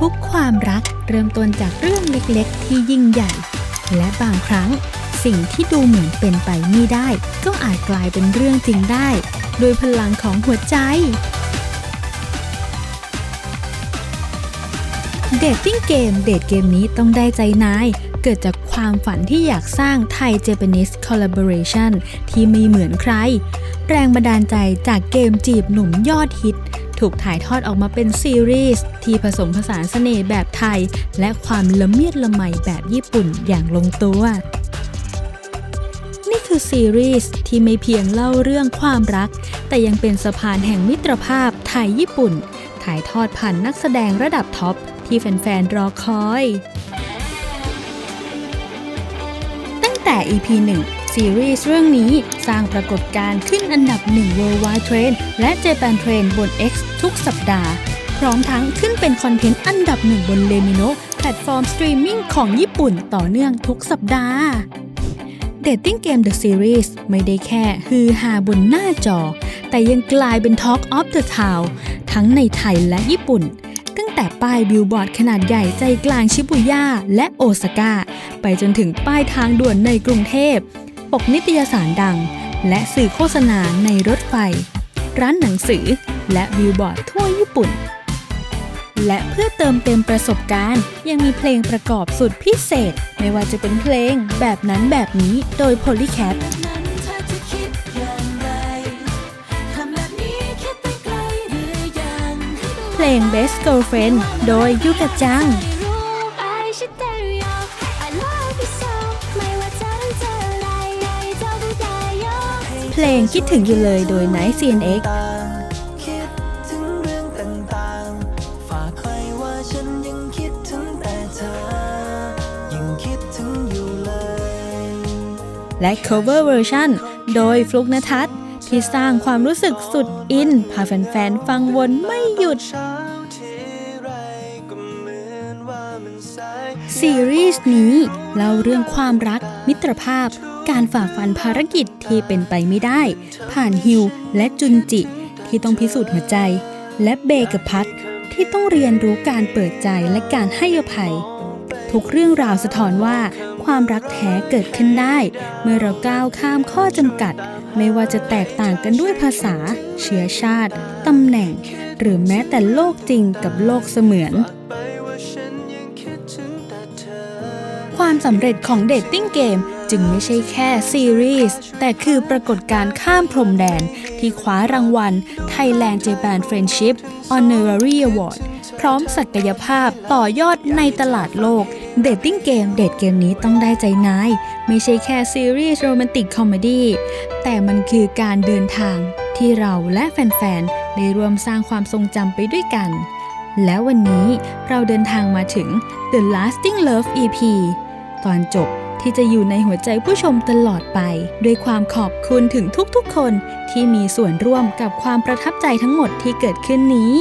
ทุกความรักเริ่มต้นจากเรื่องเล็กๆ ที่ยิ่งใหญ่ และบางครั้ง สิ่งที่ดูเหมือนเป็นไปไม่ได้ ก็อาจกลายเป็นเรื่องจริงได้ โดยพลังของหัวใจ เดทติ้งเกม เดทเกมนี้ต้องได้ใจนาย เกิดจากความฝันที่อยากสร้างไทยเจแปนิสคอลลาบอร์เรชันที่ไม่เหมือนใคร แรงบันดาลใจจากเกมจีบหนุ่มยอดฮิต ถูกถ่ายทอดออกมาเป็นซีรีส์ที่ผสมผสานเสน่ห์แบบไทย และความละเมียดละไมแบบญี่ปุ่นอย่างลงตัว นี่คือซีรีส์ที่ไม่เพียงเล่าเรื่องความรัก แต่ยังเป็นสะพานแห่งมิตรภาพไทยญี่ปุ่น ถ่ายทอดผ่านนักแสดงระดับท็อปที่แฟนๆรอคอย ตั้งแต่ EP 1 ซีรีส์เรื่องนี้สร้างปรากฏการณ์ขึ้นอันดับ1 Worldwide Trend และ Japan Trend บน X ทุกสัปดาห์ พร้อมทั้งขึ้นเป็นคอนเทนต์อันดับหนึ่งบนเลมิโนแพลตฟอร์มสตรีมมิ่งของญี่ปุ่นต่อเนื่องทุกสัปดาห์ Dating Game The Series ไม่ได้แค่ฮือฮาบนหน้าจอ แต่ยังกลายเป็น Talk of the Town ทั้งในไทยและญี่ปุ่น ตั้งแต่ป้ายบิลบอร์ดขนาดใหญ่ใจกลางชิบุย่าและโอซาก้า ไปจนถึงป้ายทางด่วนในกรุงเทพ ปกนิตยสารดัง และสื่อโฆษณาในรถไฟ ร้านหนังสือ และบิลบอร์ดทั่วญี่ปุ่น และเพื่อเติมเต็มประสบการณ์ ยังมีเพลงประกอบสุดพิเศษ ไม่ว่าจะเป็นเพลงแบบนั้นแบบนี้โดย Polycat เธอจะคิดอย่างไรทำแคิดไปไกลหรือยังเพลง Best Girlfriend โดยยุกะจัง ลงคิดถึงอยู่เลยโดย Night CNX ต่างๆคิดถึงเรื่องต่างๆฝากใครว่าฉันยังคิดถึงแต่เธอยังคิดถึงอยู่เลยและ cover version โดยฟลุกนทัศน์ที่สร้างความรู้สึกสุดอิน พาแฟนๆ ฟังวนไม่หยุดเช้าทีไรก็เหมือนว่ามันสายซีรีส์นี้เล่าเรื่องความรักมิตรภาพ การฝ่าฟันภารกิจที่เป็นไปไม่ได้ ผ่านฮิวและจุนจิ ที่ต้องพิสูจน์หัวใจ และเบกับพัทที่ต้องเรียนรู้การเปิดใจและการให้อภัย ทุกเรื่องราวสะท้อนว่า ความรักแท้เกิดขึ้นได้ เมื่อเราก้าวข้ามข้อจำกัด ไม่ว่าจะแตกต่างกันด้วยภาษา เชื้อชาติตำแหน่ง หรือแม้แต่โลกจริงกับโลกเสมือนไปว่าฉันยังคิดถึงแต่เธอความสำเร็จของเดทติ้งเกม จึงไม่ใช่แค่ซีรีส์แต่คือปรากฏการณ์ข้ามพรมแดน ที่คว้ารางวัล Thailand Japan Friendship Honorary Award พร้อมศักยภาพต่อยอดในตลาดโลก เดทติ้งเกมเดทเกมนี้ต้องได้ใจนาย ไม่ใช่แค่ซีรีส์โรแมนติกคอมเมดี้แต่มันคือการเดินทางที่เราและแฟนๆ ได้รวมสร้างความทรงจำไปด้วยกัน และวันนี้เราเดินทางมาถึง The Lasting Love EP ตอนจบ ที่จะอยู่ในหัวใจผู้ชมตลอดไป ด้วยความขอบคุณถึงทุกๆคนที่มีส่วนร่วมกับความประทับใจทั้งหมดที่เกิดขึ้นนี้